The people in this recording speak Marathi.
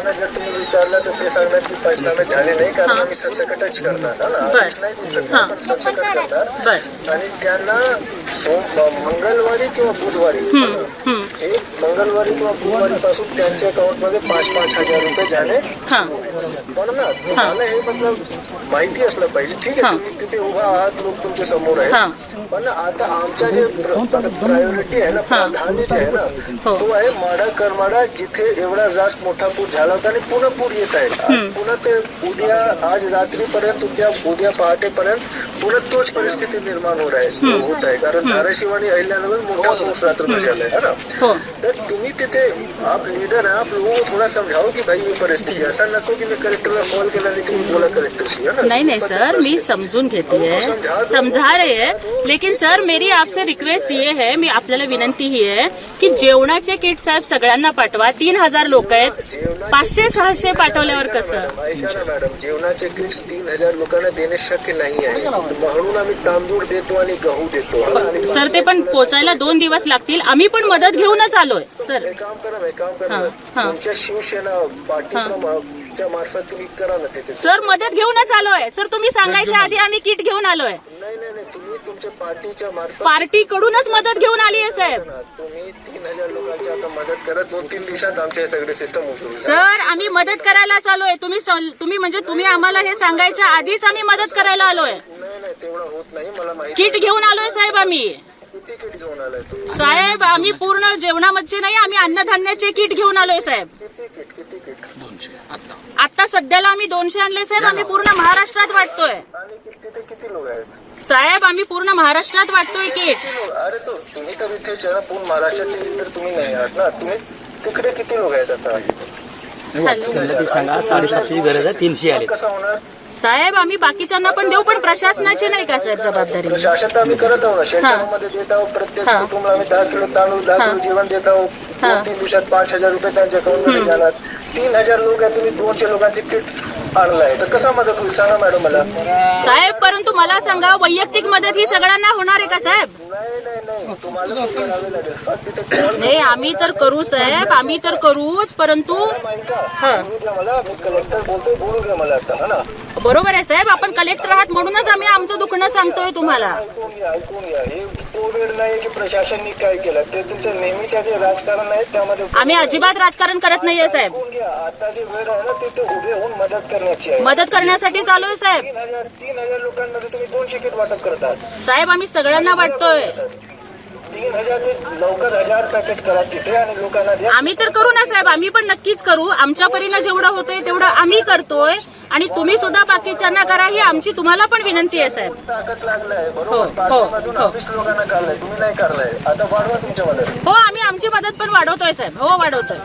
लोकांना जर तुम्ही विचारलं तर ते सांगणार की पंचनामे झाले नाही कारण आम्ही सरसकटच करणार हा ना नाही देऊ करणार आणि त्यांना मंगळवारी किंवा बुधवारी. हे मंगळवारी किंवा बुधवारी पासून त्यांच्या अकाउंटमध्ये पाच पाच हजार रुपये हा. होईल. पण ना तुम्हाला हे मतलब माहिती असलं पाहिजे ठीक. आहे तुम्ही तिथे उभा आहात लोक तुमच्यासमोर. आहे पण आता आमच्या जे प्रायोरिटी आहे ना. प्राधान्य जे आहे ना हो. तो आहे माडा करमाडा जिथे एवढा जास्त मोठा पूर झाला होता आणि पुन्हा पूर येत आहे आज पुन्हा ते उद्या आज रात्रीपर्यंत उद्या उद्या पहाटेपर्यंत पुन्हा तोच परिस्थिती निर्माण होत आहे होत आहे. कारण धाराशिव आणि अहिल्यानगर मोठा पाऊस रात्र झालाय है ना? हो. तर तुम्ही तिथे आप लीडर है आप लोगों को थोड़ा समझाओ की भाई ये परिस्थिती आहे. असं नको की मी कलेक्टरला कॉल केला आणि तुम्ही बोला कलेक्टरशी है ना? नहीं नहीं सर मी समजून घेते है समझा रहे हैं लेकिन सर मेरी आपसे रिक्वेस्ट ये है मी आपल्याला विनंती ही आहे की जेवणाचे किट साहेब सगळ्यांना पाठवा. तीन हजार लोक आहेत. पाचशे सहाशे पाठवल्यावर कसं? मॅडम, ऐका ना मॅडम जेवणाचे किट्स तीन हजार लोकांना देणे शक्य नाही आहे. म्हणून आम्ही तांदूळ देतो आणि गहू देतो? आणि सर ते पण पोचायला दोन दिवस लागतील. आम्ही पण मदत घेऊनच आलोय सर. एक काम करा ना, एक काम करा हा, ना. हा. तुमच्या शिवसेना पार्टीच्या मार्फत तुम्ही करा ना तिथे सर मदत घेऊनच आलोय. सर तुम्ही सांगायच्या आधी आम्ही किट घेऊन आलोय. नाही नाही नाही. तुम्ही तुमच्या पार्टीच्या मार्फत पार्टी कडूनच मदत घेऊन आहे साहेब. ना. तुम्ही तीन हजार लोकांची आता मदत करा दोन तीन दिवसात आमचे हे सगळे सिस्टम उघडून सर आम्ही मदत करायला आलोय तुम्ही तुम्ही म्हणजे तुम्ही आम्हाला हे सांगायच्या आधीच आम्ही मदत करायला आलोय. नाही नाही तेवढं होत नाही. मला माहिती किट घेऊन आलोय साहेब आम्ही. किती किट घेऊन आलाय तुम्ही? साहेब आम्ही पूर्ण जेवणामध्ये नाही आम्ही अन्नधान्याचे किट घेऊन आलोय साहेब. किती किट किती किट? आता. सध्याला आम्ही दोनशे आणले साहेब. आम्ही पूर्ण महाराष्ट्रात वाटतोय आणि कि- तिथे किती लोक आहेत साहेब आम्ही पूर्ण महाराष्ट्रात वाटतोय लोक अरे तो तुम्ही तर इथे जरा पूर्ण महाराष्ट्राचे तर तुम्ही नाही आहात ना? तुम्ही तिकडे किती लोक आहेत आता? त्यांना ती सांगा. साडेसातशेची गरज आहे तीनशे आले कसं होणार? साहेब आम्ही बाकीच्यांना पण देऊ पण प्रशासनाची नाही का साहेब जबाबदारी? प्रशासन तर आम्ही करत आहोत ना. शेतकऱ्यांमध्ये देत आहोत प्रत्येक हा. कुटुंबाला आम्ही दहा किलो तांदूळ दहा किलो जेवण देत आहोत. हा. दोन तीन दिवसात पाच हजार रुपये त्यांच्या अकाउंटमध्ये जाणार. तीन हजार लोक आहेत तुम्ही दोनशे लोकांचे किट आणलाय. तर कसा मदत होईल? सांगा मॅडम मला. साहेब परंतु मला सांगा वैयक्तिक मदत ही सगळ्यांना होणार आहे का साहेब? नाही नाही नाही. तुम्हाला पण करावे लागेल. फक्त तिथे कॉल नाही आम्ही तर करू साहेब. आम्ही तर करूच परंतु ऐका हा. बोलू द्या मला मी कलेक्टर बोलतोय बोलू द्या मला आता हा ना? बरोबर आहे साहेब आपण कलेक्टर आहात म्हणूनच आम्ही आमचं दुखणं सांगतोय तुम्हाला. ऐकून घ्या ऐकून घ्या. हे तो वेळ नाही की प्रशासननी काय केलं? ते नेहमीच्या जे राजकारण आहे त्यामध्ये आम्ही अजिबात राजकारण करत नाहीये साहेब. ऐकून घ्या. आता जे वेळ आहे ना ते ते उभे होऊन मदत करण्याची आहे. मदत करण्यासाठी चालू आहे साहेब. तीन हजार तीन हजार लोकांमध्ये तुम्ही दोन तिकीट वाटप करतात. साहेब आम्ही सगळ्यांना वाटतोय. तीन हजार ते लवकर हजार पॅकेट करा तिथे आणि लोकांना द्या. आम्ही तर करू ना साहेब आम्ही पण नक्कीच करू. आमच्या परीनं जेवढं होतंय तेवढं आम्ही करतोय. आणि तुम्ही सुद्धा बाकीच्यांना करा ही आमची तुम्हाला पण विनंती आहे साहेब. ताकद लागलाय हो, बरोबर? हो, हो. ऑफिस लोकांना काढलाय तुम्ही नाही काढलाय आता वाढवा तुमच्या मदत हो आम्ही आमची मदत पण वाढवतोय साहेब. हो वाढवतोय.